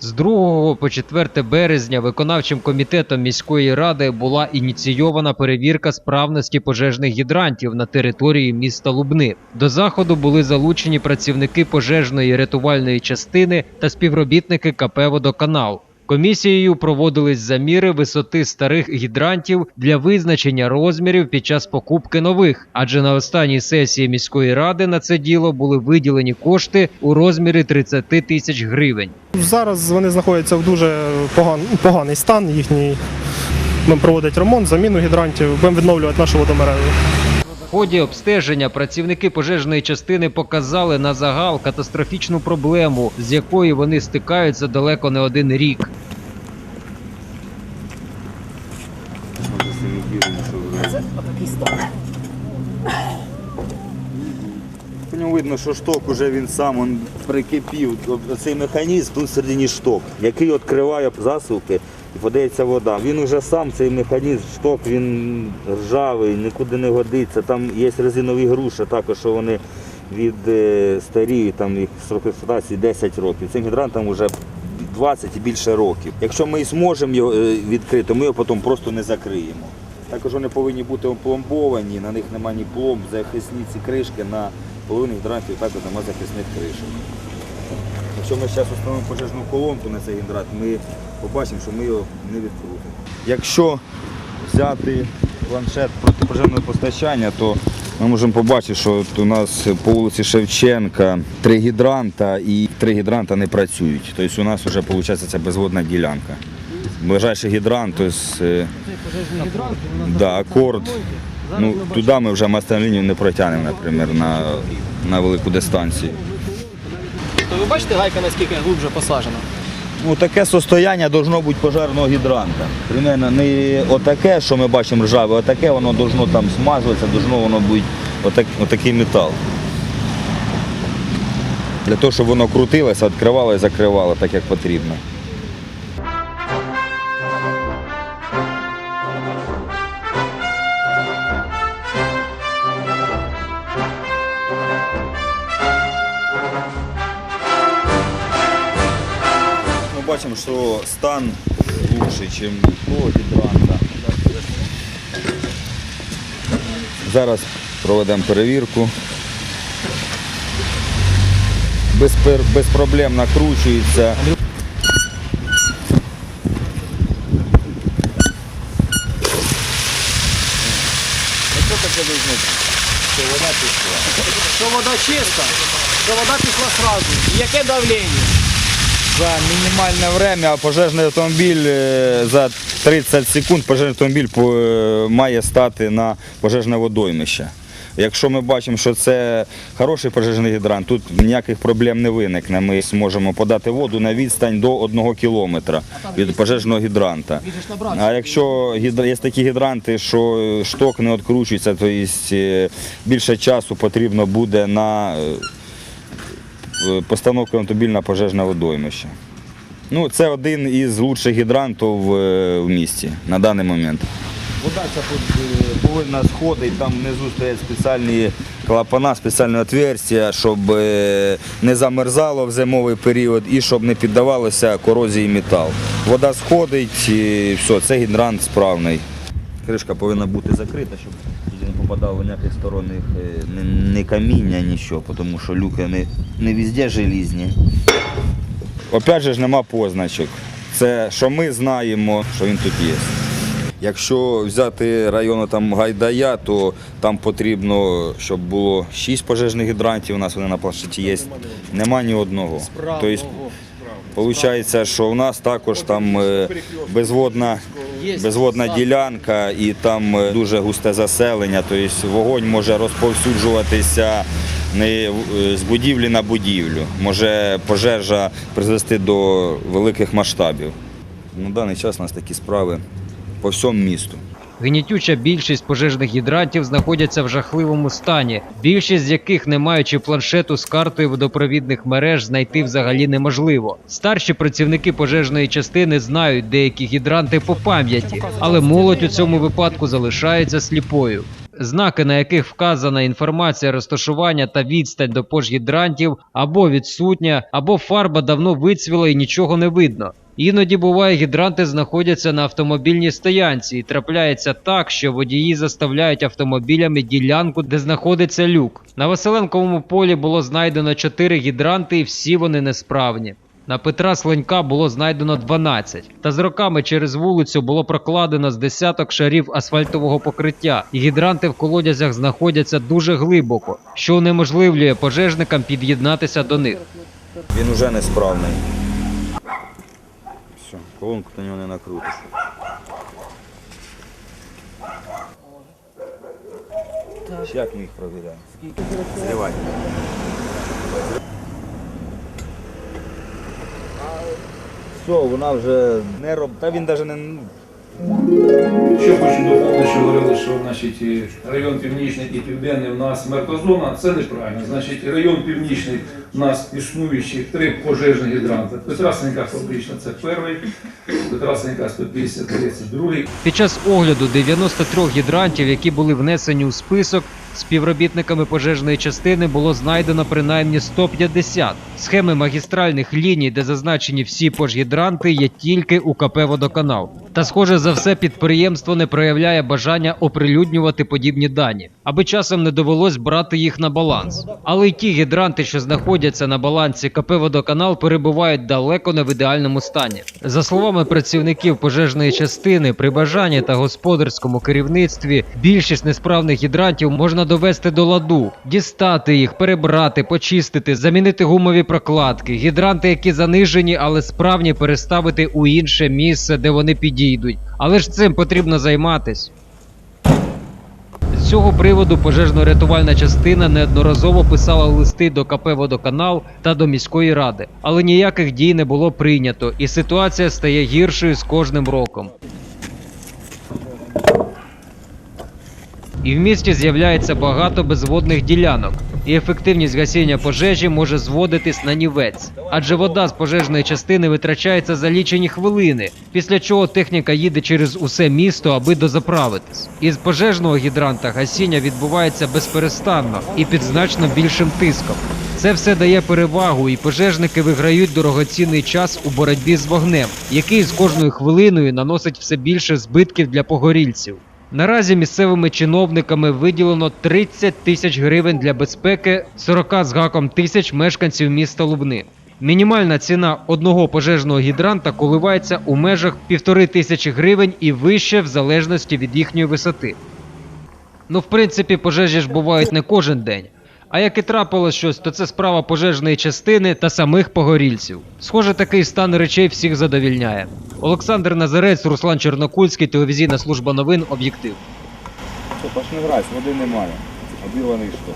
З 2 по 4 березня виконавчим комітетом міської ради була ініційована перевірка справності пожежних гідрантів на території міста Лубни. До заходу були залучені працівники пожежної рятувальної частини та співробітники КП «Водоканал». Комісією проводились заміри висоти старих гідрантів для визначення розмірів під час покупки нових, адже на останній сесії міської ради на це діло були виділені кошти у розмірі 30 тисяч гривень. Зараз вони знаходяться в дуже поган, поганий стан їхній. Будемо проводити ремонт, заміну гідрантів, будемо відновлювати нашу водомережу. В ході обстеження працівники пожежної частини показали на загал катастрофічну проблему, з якою вони стикаються далеко не один рік. По ньому видно, що шток уже він сам он прикипів. Цей механізм тут всередині шток, який відкриває засувки і подається вода. Він уже сам, цей механізм, шток, він ржавий, нікуди не годиться. Там є резинові груші, також що вони від е, старі, там їх срок експлуатації 10 років. Цим гідрантам вже 20 і більше років. Якщо ми зможемо його е, відкрити, ми його потім просто не закриємо. Також вони повинні бути опломбовані, на них немає ні пломб, захисні ці кришки на половину гідрантів також немає захисних кришок. Якщо ми зараз встановимо пожежну колонку на цей гідрант, ми побачимо, що ми його не відкрутимо. Якщо взяти планшет протипожежного постачання, то ми можемо побачити, що у нас по вулиці Шевченка три гідранта і три гідранта не працюють. Тобто у нас вже виходить ця безводна ділянка. Ближайший гідрант, тобто, е, да, акорд. Ну, туди ми вже мастерну лінію не протягнемо, наприклад, на, на велику дистанцію. То ви бачите гайка наскільки глибше посаджена? Ну, таке состояння должно бути пожежного гідранта. Примерно не отаке, що ми бачимо ржаве, а таке воно должно там смазуватися, должно воно бути отак, отакий метал. Для того, щоб воно крутилося, відкривало і закривало так, як потрібно. Що стан лучший, ніж того гідранта. Зараз проведемо перевірку. Без, без проблем накручується. Що таке визначить? Що вода пішла. Що вода чиста, що вода пішла сразу. І Яке давлення? За мінімальне время пожежний автомобіль е, за 30 секунд пожежний автомобіль е, має стати на пожежне водоймище. Якщо ми бачимо, що це хороший пожежний гідрант, тут ніяких проблем не виникне. Ми зможемо подати воду на відстань до 1 кілометра від пожежного гідранта. А якщо є такі гідранти, що шток не відкручується, то е, більше часу потрібно буде на е, е, постановку автомобіля на пожежне водоймище. Ну, це один із лучших гідрантів е, в місті на даний момент. Вода ця тут е, повинна сходити, там внизу стоять спеціальні клапана, спеціальне отверстя, щоб е, не замерзало в зимовий період і щоб не піддавалося корозії метал. Вода сходить і все, це гідрант справний. Кришка повинна бути закрита, щоб попадало ніяких сторонних е, ні каміння, нічого, тому що люки не, не везде желізні. Опять же ж нема позначок. Це що ми знаємо, що він тут є. Якщо взяти район там Гайдая, то там потрібно, щоб було 6 пожежних гідрантів, у нас вони на планшеті є. Нема ні одного. Тобто, Виходить, що у нас також там е, безводна, безводна ділянка і там е, дуже густе заселення, тобто вогонь може розповсюджуватися не е, з будівлі на будівлю. Може пожежа призвести до великих масштабів. На даний час у нас такі справи по всьому місту. Гнітюча більшість пожежних гідрантів знаходяться в жахливому стані, більшість з яких, не маючи планшету з картою водопровідних мереж, знайти взагалі неможливо. Старші працівники пожежної частини знають деякі гідранти по пам'яті, але молодь у цьому випадку залишається сліпою. знаки на яких вказана інформація розташування та відстань до пожгідрантів або відсутня, або фарба давно вицвіла і нічого не видно. Іноді буває, гідранти знаходяться на автомобільній стоянці, і трапляється так, що водії заставляють автомобілями ділянку, де знаходиться люк. На Василенковому полі було знайдено 4 гідранти, і всі вони несправні. На Петра Сленька було знайдено 12, та з роками через вулицю було прокладено з десяток шарів асфальтового покриття, і гідранти в колодязях знаходяться дуже глибоко, що унеможливлює пожежникам під'єднатися до них. Він уже несправний. Все, колонку на нього не накрутиш. Як ми їх провіряємо? Зривай. Все, вона вже не роб. Та він навіть не. Ще хочу доповнити, що говорили, що значить, район північний і південний в нас мертвозона. Це неправильно. Значить, район північний в нас існуючих три пожежні гідранти. Петрасенька фабрична це перший, Петрасенька 150 це другий. Під час огляду 93 гідрантів, які були внесені у список, співробітниками пожежної частини було знайдено принаймні 150. Схеми магістральних ліній, де зазначені всі пожгідранти, є тільки у КП «Водоканал». Та схоже за все підприємство не проявляє бажання оприлюднювати подібні дані, аби часом не довелось брати їх на баланс. Але й ті гідранти, що знаходяться на балансі КП «Водоканал», перебувають далеко не в ідеальному стані. За словами працівників пожежної частини, при бажанні та господарському керівництві більшість несправних гідрантів можна довести до ладу, дістати їх, перебрати, почистити, замінити гумові прокладки, гідранти, які занижені, але справні переставити у інше місце, де вони підійдуть. Але ж цим потрібно займатись. З цього приводу пожежно-рятувальна частина неодноразово писала листи до КП «Водоканал» та до міської ради, але ніяких дій не було прийнято, і ситуація стає гіршою з кожним роком. І в місті з'являється багато безводних ділянок, і ефективність гасіння пожежі може зводитись на нівець, адже вода з пожежної частини витрачається за лічені хвилини, після чого техніка їде через усе місто, аби дозаправитись. Із пожежного гідранта гасіння відбувається безперестанно і під значно більшим тиском. Це все дає перевагу, і пожежники виграють дорогоцінний час у боротьбі з вогнем, який з кожною хвилиною наносить все більше збитків для погорільців. Наразі місцевими чиновниками виділено 30 тисяч гривень для безпеки 40 з гаком тисяч мешканців міста Лубни. Мінімальна ціна одного пожежного гідранта коливається у межах півтори тисячі гривень і вище в залежності від їхньої висоти. Ну, в принципі, пожежі ж бувають не кожен день. А як і трапилось щось, то це справа пожежної частини та самих погорільців. Схоже, такий стан речей всіх задовільняє. Олександр Назарець, Руслан Чорнокульський, телевізійна служба новин, об'єктив. Що, паш не води немає. Обірваний шток.